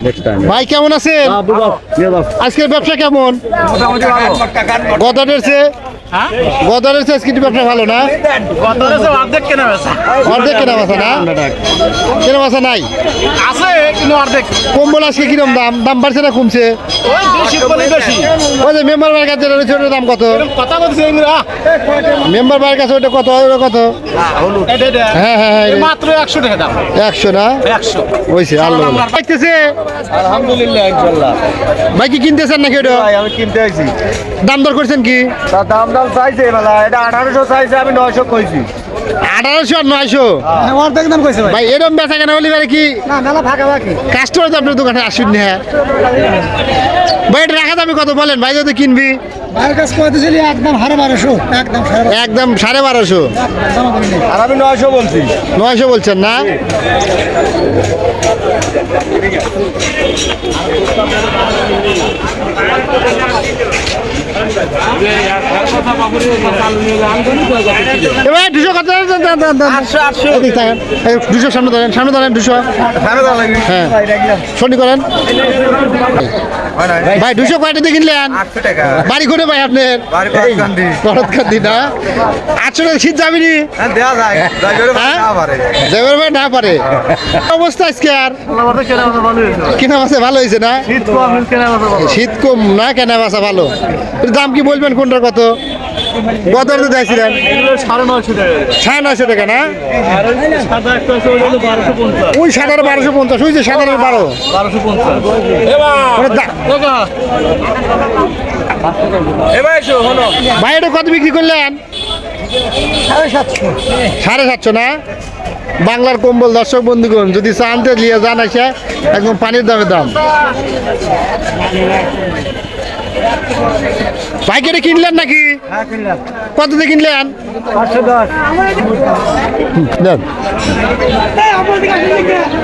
Next time ভাই কেমন আছেন? আজকের ব্যবসা কেমন? গদারের চেয়ে গদারের চেয়ে আজকে ব্যবসা ভালো না? অর্ধেক কেনা বেচা। না? কেনা বেচা নাই? আছে কিন্তু অর্ধেক। কম্বল আজকে কিরম দাম? দাম বাড়ছে না কমছে? ওই যে মেম্বার বাড়ির কাছে রয়েছে ওটার দাম কত? কথা বলছি মেম্বার বাড়ির কাছে ওটা কত? ওটা কত? হ্যাঁ হ্যাঁ হ্যাঁ মাত্র একশো টাকা দাম। একশো না? একশো। আল্লাহ পাইতেছে। আলহামদুলিল্লাহ ইনশাল্লাহ ভাই কি কিনতেছেন নাকি ওটা? আমি কিনতে আইছি। দাম দর করছেন কি? দাম দাম চাইছে মেলা এটা আঠারোশো চাইছে আমি নয়শো কইছি। আঠারোশো আর নয়শো? অর্ধেক দাম কইছে ভাই। ভাই এরম বেচা কেনা হলে এবারে কি না মেলা ফাঁকা ফাঁকি কাস্টমার তো আপনার দোকানে আসুন না। ভাই এটা রাখা দামি কত বলেন? ভাই যদি কিনবি। ভাইয়ের কাছে কইতেছিলি একদম হারে বারোশো একদম একদম সাড়ে বারোশো। আর আমি নয়শো বলছি। নয়শো বলছেন না? এবার দুশো কত? দুশো সামনে ধরেন সামনে ধরেন দুশো। হ্যাঁ। শনি করেন। ভাই দুশো কয়টা দিয়ে কিনলেন? বাড়ি করে ভাই আপনার করতকান্দি। না? আটশো টাকা শীত যাবিনি? হ্যাঁ হ্যাঁ? না পারে। ভাই না পারে। অবস্থা আজকে আর? কেনা বাসা ভালো হয়েছে না? শীত কম না কেনা বাসা ভালো। দাম কি বলবেন? কোনটার কত? কত তো দেখছিলেন সাড়ে নয়শো টাকা না? ওই হলো বারোশো পঞ্চাশ। ওই যে সাধারণ বারো। বারোশো পঞ্চাশ। ভাই এটা কত বিক্রি করলেন? সাড়ে সাতশো না? বাংলার কম্বল দর্শক বন্ধুগণ যদি চানতে নিয়ে যান আসে একদম পানির দামে দাম। ভাই কিনলেন নাকি? কত দিয়ে কিনলেন।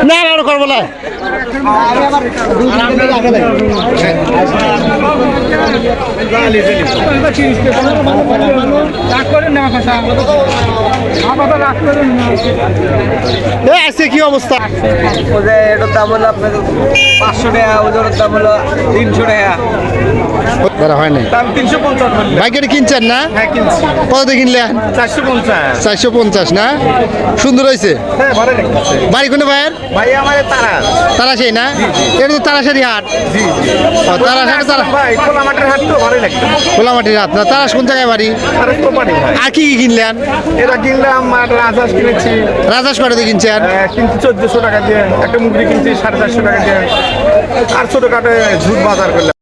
না না আর করব না। কি অবস্থা? এটার দাম হলো আপনার পাঁচশো টাকা দাম হলো তিনশো টাকা। দাদা হয় নাই। দাম তিনশো পঞ্চাশ ভাই কিনছেন না? হ্যাঁ কিনছি। কত কিনলেন চারশো পঞ্চাশ। চারশো পঞ্চাশ না? সুন্দর হয়েছে? হ্যাঁ ভালো বাড়ি কোনে ভাইয়ের? ভাই আমার তারা। তারা সেই না এটা তো তারাশারি হাট। তারা ভাই হাট তো ভালো লাগছে খোলামাটির হাট না? তারাস কোন জায়গায় বাড়ি? কোম্পানি আর কি কি কিনলেন? এটা কিনলাম আর রাজহাঁস কিনেছি। রাজাস কটা দিয়ে কিনছেন? কিনছি চোদ্দশো টাকা দিয়ে। একটা মুগরি কিনছি সাড়ে চারশো টাকা দিয়ে। আর ছোটোখাটো ঝুট বাজার করলাম।